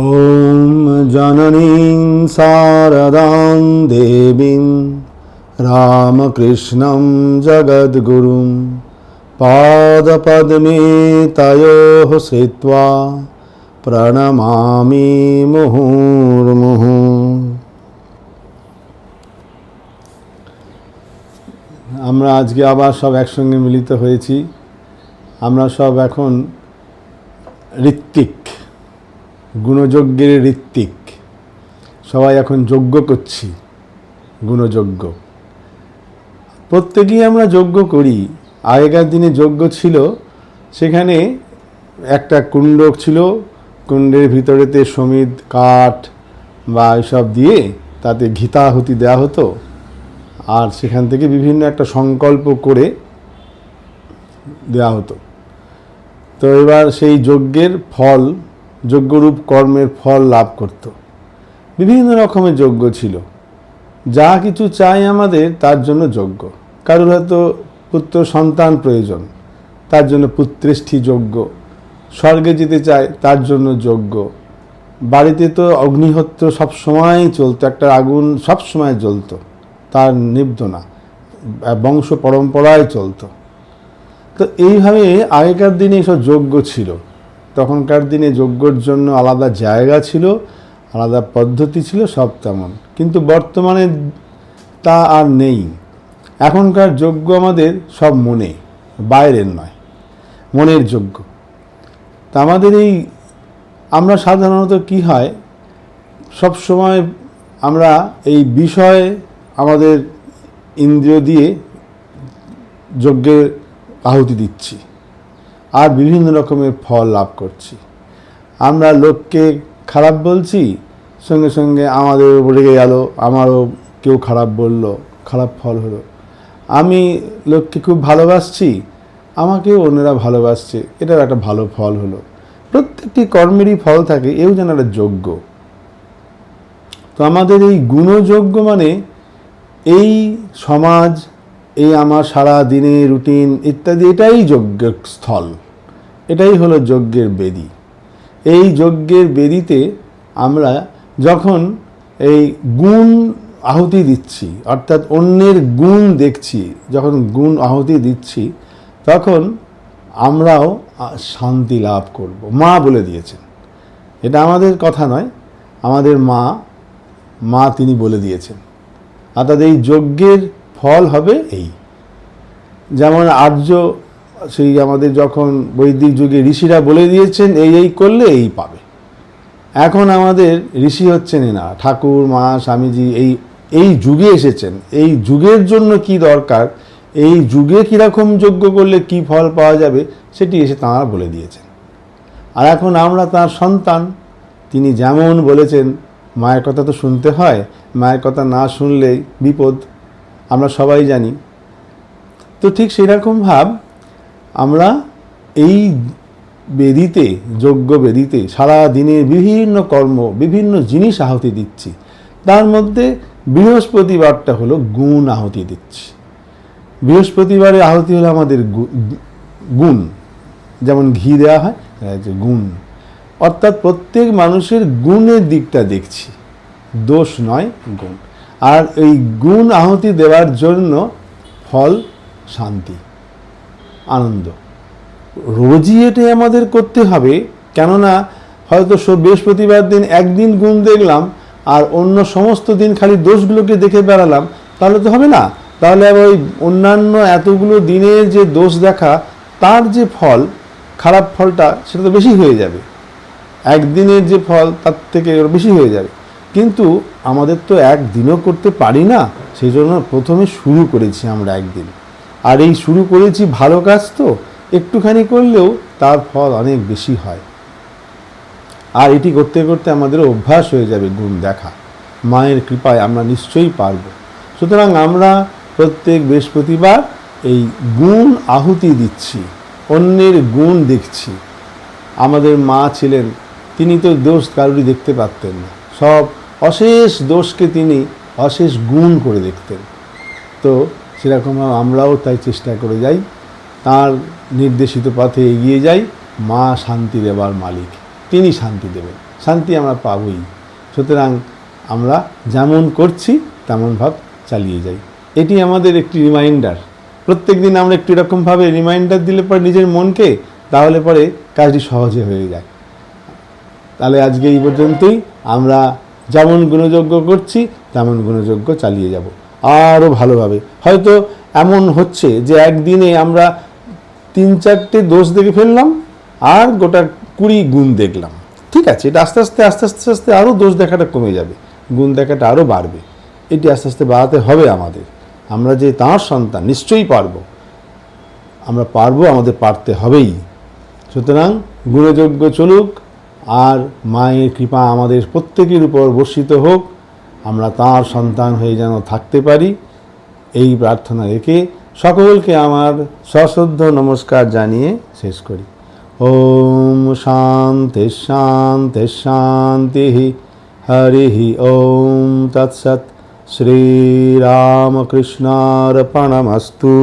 ॐ जननीं शारदां देवीं रामकृष्णं जगद्गुरुं पादपद्मे तयोः श्रित्वा प्रणमामि मुहुर्मुहुः আমরা আজকে আবার সব একসঙ্গে মিলিত হয়েছি আমরা সব এখন ঋত্বিক গুণযজ্ঞের ঋত্বিক। সবাই এখন যজ্ঞ করছি, গুণযজ্ঞ। প্রত্যেকেই আমরা যজ্ঞ করি। আগেকার দিনে যজ্ঞ ছিল, সেখানে একটা কুণ্ড ছিল, কুণ্ডের ভিতরেতে সমিত, কাঠ বা এসব দিয়ে তাতে ঘিতাহুতি দেওয়া হতো। আর সেখান থেকে বিভিন্ন একটা সংকল্প করে দেওয়া হতো। তো এবার সেই যজ্ঞের ফল যজ্ঞরূপ কর্মের ফল লাভ করত। বিভিন্ন রকমের যজ্ঞ ছিল। যা কিছু চাই আমাদের, তার জন্য যজ্ঞ। কারোর হয়তো পুত্র সন্তান প্রয়োজন, তার জন্য পুত্রেষ্ঠী যজ্ঞ। স্বর্গে যেতে চায়, তার জন্য যজ্ঞ। বাড়িতে তো অগ্নিহোত্র সব সময় চলতো, একটা আগুন সব সময় জ্বলতো। তার নিব্ধ না বংশ পরম্পরায় চলতো। তো এইভাবে আগেকার দিনে এসব যজ্ঞ ছিল। তখনকার দিনে যজ্ঞর জন্য আলাদা জায়গা ছিল, আলাদা পদ্ধতি ছিল, সব তেমন। কিন্তু বর্তমানে তা আর নেই। এখনকার যজ্ঞ আমাদের সব মনে, বাইরের নয়, মনের যজ্ঞ। তা আমাদের এই, আমরা সাধারণত কি হয়, সব সময় আমরা এই বিষয়ে আমাদের ইন্দ্রিয় দিয়ে যজ্ঞের আহুতি দিচ্ছি। আর বিভিন্ন রকমের ফল লাভ করছি। আমরা লোককে খারাপ বলছি, সঙ্গে সঙ্গে আমাদের রেগে গেল, আমারও কেউ খারাপ বলল, খারাপ ফল হলো। আমি লোককে খুব ভালোবাসছি, আমাকেও অন্যরা ভালোবাসছে, এটাও একটা ভালো ফল হলো। প্রত্যেকটি কর্মেরই ফল থাকে, এও যেন একটা যোগ্য। তো আমাদের এই গুণযোগ্য মানে এই সমাজ, এই আমার সারা দিনের রুটিন ইত্যাদি, এটাই যোগ্য স্থল। এটাই হলো যজ্ঞের বেদি। এই যজ্ঞের বেদিতে আমরা যখন এই গুণ আহুতি দিচ্ছি, অর্থাৎ অন্যের গুণ দেখছি, যখন গুণ আহুতি দিচ্ছি, তখন আমরাও শান্তি লাভ করব। মা বলে দিয়েছেন। এটা আমাদের কথা নয়, আমাদের মা মা তিনি বলে দিয়েছেন। অর্থাৎ এই যজ্ঞের ফল হবে এই। যেমন আর্য সেই আমাদের যখন বৈদিক যুগে ঋষিরা বলে দিয়েছেন, এই এই করলে এই পাবে। এখন আমাদের ঋষি হচ্ছেন না ঠাকুর, মা, স্বামীজি, এই এই যুগে এসেছেন। এই যুগের জন্য কি দরকার? এই যুগে কীরকম যোগ্য করলে কি ফল পাওয়া যাবে? সেটি এসে তাঁরা বলে দিয়েছেন। আর এখন আমরা তার সন্তান। তিনি যেমন বলেছেন, মায়ের কথা তো শুনতে হয়, মায়ের কথা না শুনলেই বিপদ। আমরা সবাই জানি। তো ঠিক সেরকম ভাব আমরা এই বেদিতে, যজ্ঞ বেদিতে সারা দিনের বিভিন্ন কর্ম, বিভিন্ন জিনিস আহতি দিচ্ছি। তার মধ্যে বৃহস্পতিবারটা হলো গুণ আহুতি দিচ্ছি। বৃহস্পতিবারে আহুতি হলো আমাদের গুণ। যেমন ঘি দেওয়া হয় গুণ। অর্থাৎ প্রত্যেক মানুষের গুণের দিকটা দেখছি। দোষ নয়, গুণ। আর এই গুণ আহুতি দেওয়ার জন্য ফল, শান্তি। আনন্দ। রোজই এটাই আমাদের করতে হবে, কেননা হয়তো বৃহস্পতিবার দিন একদিন গুণ দেখলাম আর অন্য সমস্ত দিন খালি দোষগুলোকে দেখে বেড়ালাম, তাহলে তো হবে না। তাহলে ওই অন্যান্য এতগুলো দিনের যে দোষ দেখা, তার যে ফল, খারাপ ফলটা, সেটা তো বেশি হয়ে যাবে। একদিনের যে ফল, তার থেকে বেশি হয়ে যাবে। কিন্তু আমাদের তো একদিনও করতে পারি না, সেই জন্য প্রথমে শুরু করেছি আমরা একদিন। আর এই শুরু করেছি ভালো কাজ তো, একটুখানি করলেও তার ফল অনেক বেশি হয়। আর এটি করতে করতে আমাদের অভ্যাস হয়ে যাবে গুণ দেখা। মায়ের কৃপায় আমরা নিশ্চয়ই পারব। সুতরাং আমরা প্রত্যেক বৃহস্পতিবার এই গুণ আহুতি দিচ্ছি, অন্যের গুণ দেখছি। আমাদের মা ছিলেন, তিনি তো দোষ কারোরই দেখতে পারতেন না। সব অশেষ দোষকে তিনি অশেষ গুণ করে দেখতেন। তো সেরকম আমরাও তাই চেষ্টা করে যাই। তার নির্দেশিত পথে এগিয়ে যাই। মা শান্তি দেবার মালিক। তিনি শান্তি দেবেন। শান্তি আমরা পাবই। সুতরাং আমরা যেমন করছি, তেমন ভাব চালিয়ে যাই। এটি আমাদের একটি রিমাইন্ডার প্রত্যেক দিন আমরা একটু এরকমভাবে রিমাইন্ডার দিলে পরে নিজের মনকে তাহলে পরে কাজটি সহজে হয়ে যায়। তাহলে আজকে এই পর্যন্তই। আমরা যেমন গুণযজ্ঞ করছি, তেমন গুণযজ্ঞ চালিয়ে যাব। আরও ভালোভাবে। হয়তো এমন হচ্ছে যে একদিনে আমরা তিন চারটে দোষ দেখে ফেললাম, আর গোটা কুড়ি গুণ দেখলাম। ঠিক আছে, এটা আস্তে আস্তে আস্তে আস্তে আস্তে আরও দোষ দেখাটা কমে যাবে, গুণ দেখাটা আরও বাড়বে। এটি আস্তে আস্তে বাড়াতে হবে আমাদের। আমরা যে তাঁর সন্তান, নিশ্চয়ই পারব। আমরা পারব, আমাদের পারতে হবেই। সুতরাং গুণযজ্ঞ চলুক, আর মায়ের কৃপা আমাদের প্রত্যেকের উপর বর্ষিত হোক। আমরা তাঁর সন্তান হয়ে যেন থাকতে পারি, এই প্রার্থনা রেখে সকলকে আমার সশ্রদ্ধ নমস্কার জানিয়ে শেষ করি। ওম শান্তি শান্তি শান্তি হরি ওম তৎসৎ। শ্রীরামকৃষ্ণার্পণমস্তু।